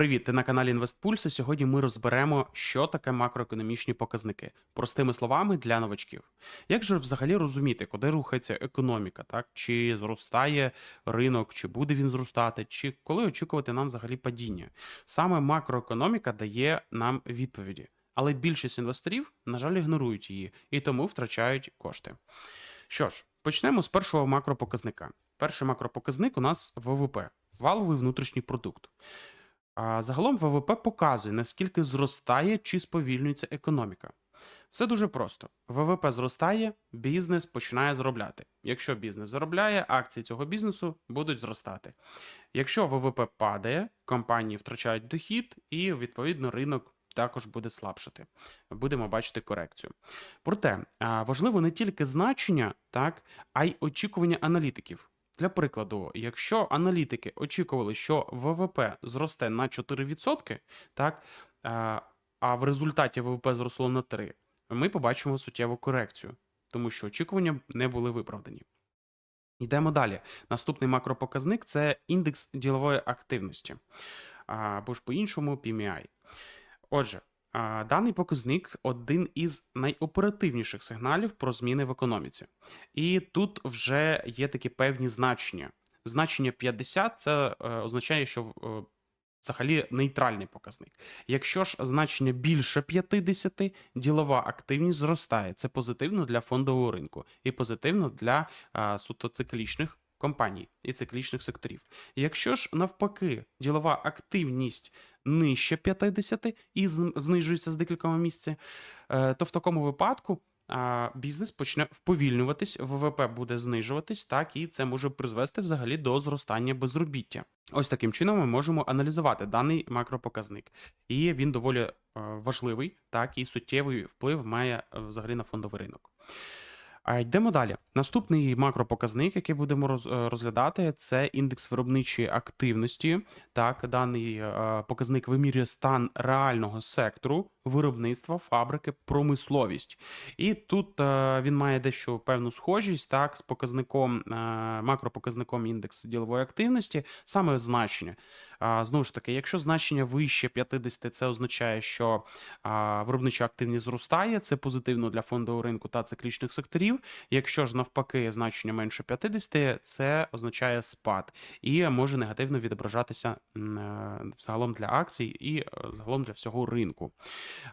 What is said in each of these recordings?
Привіт, ти на каналі InvestPulse. і Сьогодні ми розберемо, що таке макроекономічні показники, простими словами для новачків. Як же взагалі розуміти, куди рухається економіка, так чи зростає ринок, чи буде він зростати, чи коли очікувати нам взагалі падіння? Саме макроекономіка дає нам відповіді, але більшість інвесторів, на жаль, ігнорують її і тому втрачають кошти. Що ж, почнемо з першого макропоказника. Перший макропоказник у нас ВВП валовий внутрішній продукт. А загалом ВВП показує, наскільки зростає чи сповільнюється економіка. Все дуже просто. ВВП зростає, бізнес починає заробляти. Якщо бізнес заробляє, акції цього бізнесу будуть зростати. Якщо ВВП падає, компанії втрачають дохід, і відповідно ринок також буде слабшати. Будемо бачити корекцію. Проте важливо не тільки значення, так, а й очікування аналітиків. Для прикладу, якщо аналітики очікували, що ВВП зросте на 4%, так, а, а в результаті ВВП зросло на 3%, ми побачимо суттєву корекцію, тому що очікування не були виправдані. Йдемо далі. Наступний макропоказник це індекс ділової активності, або ж по-іншому PMI. Отже, даний показник один із найоперативніших сигналів про зміни в економіці. І тут вже є такі певні значення. Значення 50 це е, означає, що е, взагалі нейтральний показник. Якщо ж значення більше 50, ділова активність зростає. Це позитивно для фондового ринку і позитивно для а, суто циклічних компаній і циклічних секторів. Якщо ж навпаки ділова активність нижче 50 і знижується з декількома місяців, е, то в такому випадку бізнес почне вповільнюватись, ВВП буде знижуватись, так і це може призвести взагалі до зростання безробіття. Ось таким чином ми можемо аналізувати даний макропоказник, і він доволі е, важливий, так і суттєвий вплив має е, взагалі на фондовий ринок. А йдемо далі. Наступний макропоказник, який будемо е, розглядати, це індекс виробничої активності. Так, даний е, показник вимірює стан реального сектору виробництва, фабрики, промисловість. І тут е, він має дещо певну схожість так, з показником, макропоказником індексу ділової активності, саме значення. Знову ж таки, якщо значення вище 50, це означає, що виробнича активність зростає, це позитивно для фондового ринку та циклічних секторів. Якщо ж навпаки значення менше 50, це означає спад і може негативно відображатися е, загалом для акцій і е, загалом для всього ринку.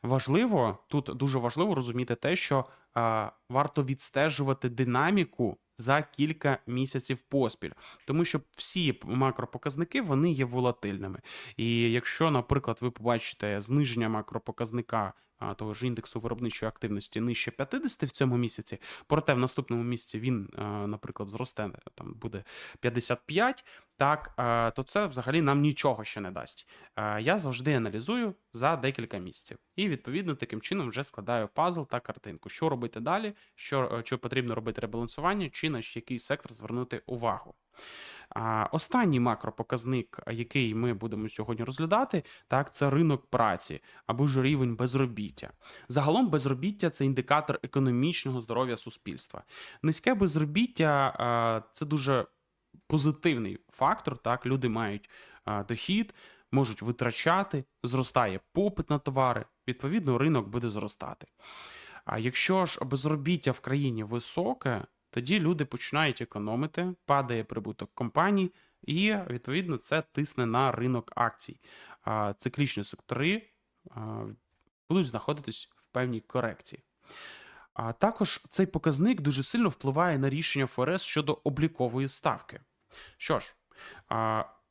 Важливо тут дуже важливо розуміти те, що а, варто відстежувати динаміку за кілька місяців поспіль, тому що всі макропоказники вони є волатильними. І якщо, наприклад, ви побачите зниження макропоказника того ж індексу виробничої активності нижче 50 в цьому місяці, проте в наступному місяці він, наприклад, зросте там буде 55, так то це взагалі нам нічого ще не дасть. Я завжди аналізую за декілька місяців, і відповідно таким чином вже складаю пазл та картинку. Що робити далі, що е, чи потрібно робити ребалансування, чи на який сектор звернути увагу. А, Останній макропоказник, який ми будемо сьогодні розглядати, так це ринок праці або ж рівень безробіття. Загалом безробіття це індикатор економічного здоров'я суспільства. Низьке безробіття це дуже позитивний фактор. Так, люди мають дохід, можуть витрачати, зростає попит на товари. Відповідно, ринок буде зростати. А якщо ж безробіття в країні високе, тоді люди починають економити, падає прибуток компаній, і відповідно це тисне на ринок акцій. Циклічні сектори будуть знаходитись в певній корекції. А також цей показник дуже сильно впливає на рішення ФРС щодо облікової ставки. Що ж,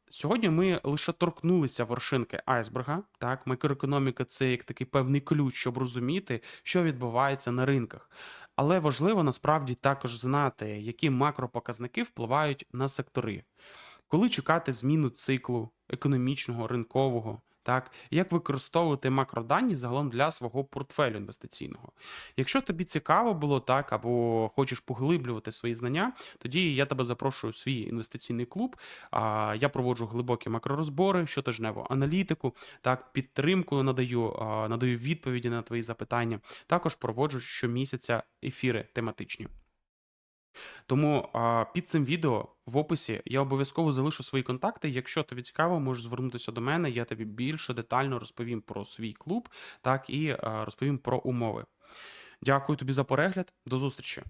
сьогодні ми лише торкнулися вершинки айсберга. Так, макроекономіка це як такий певний ключ, щоб розуміти, що відбувається на ринках. Але важливо насправді також знати, які макропоказники впливають на сектори. Коли чекати зміну циклу економічного, ринкового, так, як використовувати макродані загалом для свого портфелю інвестиційного. Якщо тобі цікаво було так, або хочеш поглиблювати свої знання, тоді я тебе запрошую в свій інвестиційний клуб. Я проводжу глибокі макророзбори, щотижневу аналітику, так, підтримку надаю, надаю відповіді на твої запитання. Також проводжу щомісяця ефіри тематичні. Тому а, під цим відео в описі я обов'язково залишу свої контакти. Якщо тобі цікаво, можеш звернутися до мене. Я тобі більше детально розповім про свій клуб, так і а, розповім про умови. Дякую тобі за перегляд. До зустрічі.